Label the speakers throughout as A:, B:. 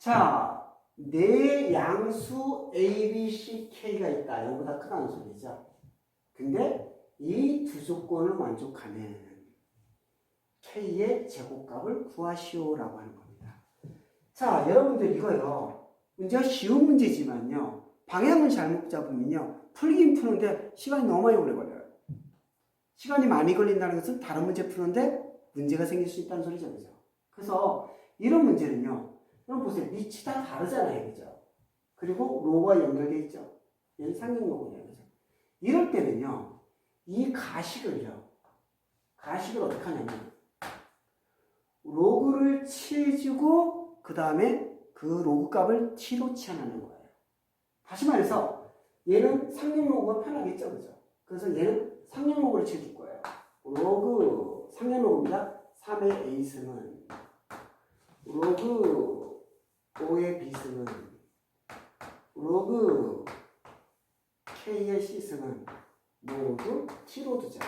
A: 자, 네 양수 A, B, C, K가 있다. 이거보다 크다는 소리죠. 근데 이 두 조건을 만족하면 K의 제곱값을 구하시오라고 하는 겁니다. 자, 여러분들 이거요. 문제가 쉬운 문제지만요. 방향을 잘못 잡으면요. 풀긴 푸는데 시간이 너무 많이 오래 걸려요. 시간이 많이 걸린다는 것은 다른 문제 푸는데 문제가 생길 수 있다는 소리죠. 그죠? 그래서 이런 문제는요. 여러분 보세요. 밑이 다 다르잖아요. 그죠? 그리고 로가 연결되어 있죠. 얘는 상형 로고예요. 그죠? 이럴 때는요. 이 가식을요. 가식을 어떻게 하냐면 로그를 취해주고 그 다음에 그 로그 값을 t로 치환하는 거예요. 다시 말해서 얘는 상형 로그가 편하겠죠. 그죠? 그래서 얘는 상형 로그를 취해줄 거예요. 로그 상형 로그입니다. 3의 a승은 로그 5의 b승은 로그 k의 c승은 모두 t로 두자.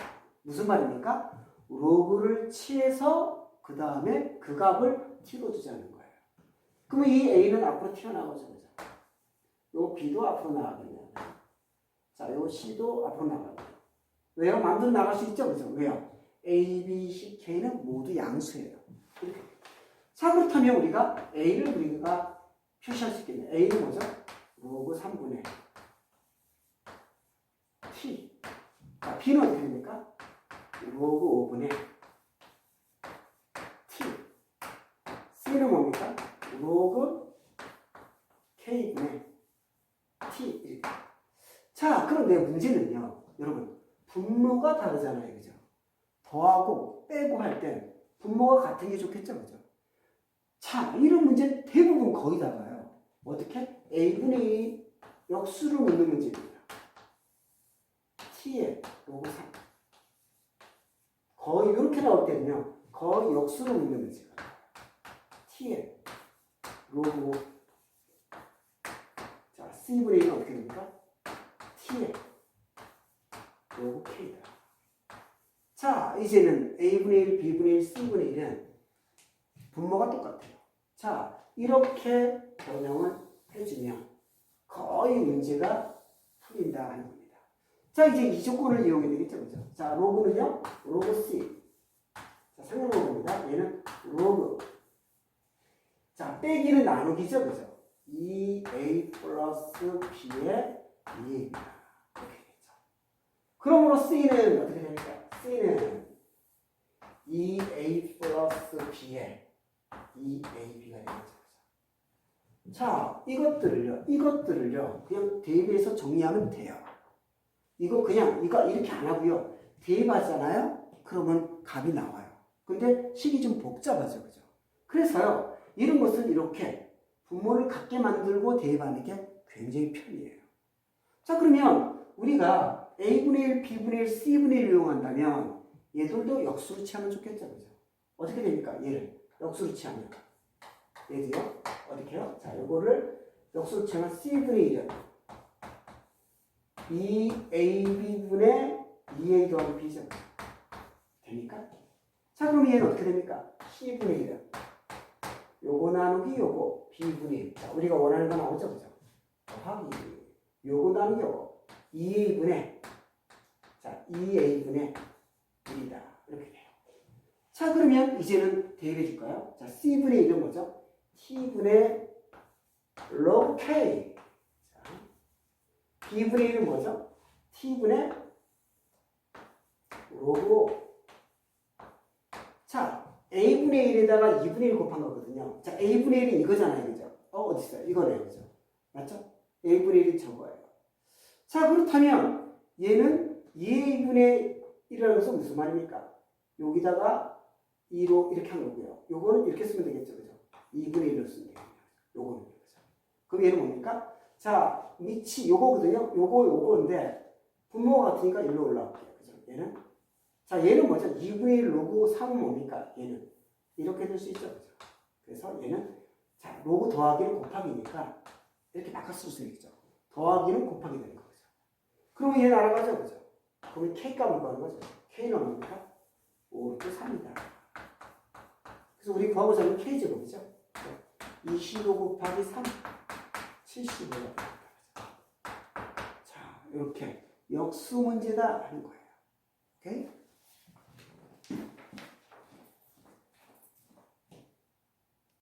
A: 무슨 말입니까? 로그를 취해서 그 다음에 그 값을 t로 두자는 거예요. 그러면 이 a는 앞으로 튀어나가죠. 그죠? 요 b도 앞으로 나가겠네요. 자, 요 c도 앞으로 나가요. 왜요? 마음대로 나갈 수 있죠. 그죠? 왜요? a, b, c, k는 모두 양수예요. 이렇게. 자, 그렇다면 우리가 a를 우리가 표시할 수 있겠네요. a는 뭐죠? 로그 3분의 t. 자, b는 어떻게 됩니까? 로그 5분의 t. c는 뭡니까? 로그 k분의 t. 자, 그런데 문제는요. 여러분, 분모가 다르잖아요. 그죠? 더하고 빼고 할 때 분모가 같은 게 좋겠죠. 그죠? 자, 이런 문제 대부분 거의 다가요. 어떻게? a분의 2 역수를 묻는 문제입니다. t의 로그 3. 거의 이렇게 나올 때는요. 거의 역수를 묻는 문제가 t의 로그 5. 자, c분의 1은 어떻게 됩니까? t의 로그 k다. 자, 이제는 a분의 1, b분의 1, c분의 1은 분모가 똑같아요. 자, 이렇게 변형을 해주면 거의 문제가 풀린다 하는 겁니다. 자, 이제 이 조건을 이용해야 되겠죠, 그죠? 자, 로그는요, 로그 c. 자, 상용 로그입니다. 얘는 로그. 자, 빼기는 나누기죠, 그죠? 2a 플러스 b의 2a입니다. 이렇게 되겠죠. 그러므로 c는 어떻게 됩니까? c는 2a 플러스 b의 2ab가 되겠죠. 자, 이것들을요, 이것들을요, 그냥 대입해서 정리하면 돼요. 이거 그냥, 이거 이렇게 안 하고요. 대입하잖아요? 그러면 값이 나와요. 근데 식이 좀 복잡하죠, 그죠? 그래서요, 이런 것은 이렇게 분모를 같게 만들고 대입하는 게 굉장히 편리해요. 자, 그러면 우리가 A분의 1, B분의 1, C분의 1을 이용한다면 얘들도 역수로 취하면 좋겠죠, 그죠? 어떻게 됩니까? 얘를 역수로 취하면. 얘도요, 어떻게 해요? 자, 요거를 역수로 취하면 C분의 1은 2AB분의 2A 더하기 B죠. 됩니까? 자, 그럼 얘는 어떻게 됩니까? C분의 1은 요거 나누기 요거 B분의 1. 자, 우리가 원하는 거 나오죠, 그죠? 더하기 요거 나누기 요거 2A분의 자, 2A분의 1이다. 이렇게 돼요. 자, 그러면 이제는 대입해 줄까요? 자, C분의 1은 뭐죠? T분의 log K. 자, B분의 1은 뭐죠? T분의 log 5. 자, A분의 1에다가 2분의 1 곱한 거거든요. 자, A분의 1은 이거잖아요. 그죠? 어, 어디 있어요? 이거네요. 그죠? 맞죠? A분의 1이 저거예요. 자, 그렇다면 얘는 2A분의 1이라는 것은 무슨 말입니까? 여기다가 2로 이렇게 한 거고요. 요거는 이렇게 쓰면 되겠죠. 그죠? 2분의 1로 쓰면 되겠네요. 요거는 그죠? 그럼 얘는 뭡니까? 자, 밑이 요거거든요. 요거 요거인데 분모가 같으니까 일로 올라올게요. 그죠? 얘는 자, 얘는 뭐죠? 2분의 1 로그 3은 뭡니까? 얘는 이렇게 될 수 있죠. 그죠? 그래서 얘는 자, 로그 더하기는 곱하기니까 이렇게 바꿔 쓸 수 있죠. 더하기는 곱하기 되는 거죠. 그러면 얘는 알아가죠. 그죠? 그러면 K 값을 구하는 거죠. K는 뭡니까? 5 3이다. 그래서 우리 구하고자 하는 K 제곱이죠. 25 곱하기 3, 75가 됩니다. 자, 이렇게 역수 문제다 하는 거예요. 오케이?